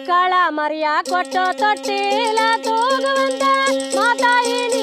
ಮಕ್ಕಳ ಮರಿಯ ಕೊಟ್ಟು ತೊಟ್ಟಿಲ ತೂಗುವಂತ ಮಾತಾಯಿ ನೀ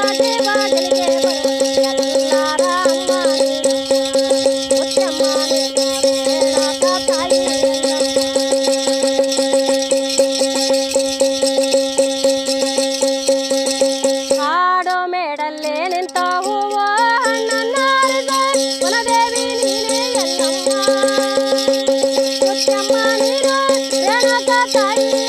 ತಾಯಿ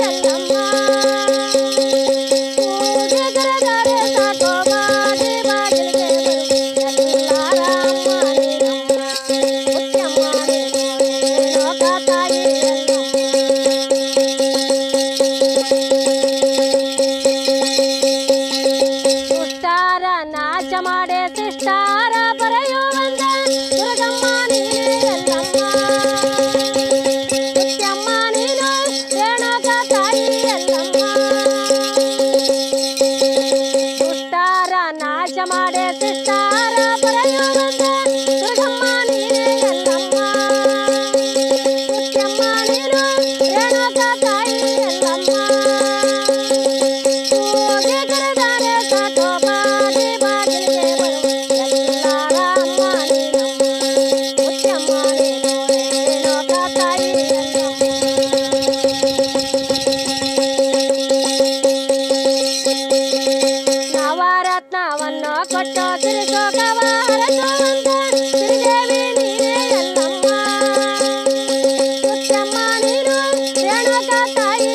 ರೇಣುಕ ತಾಯಿ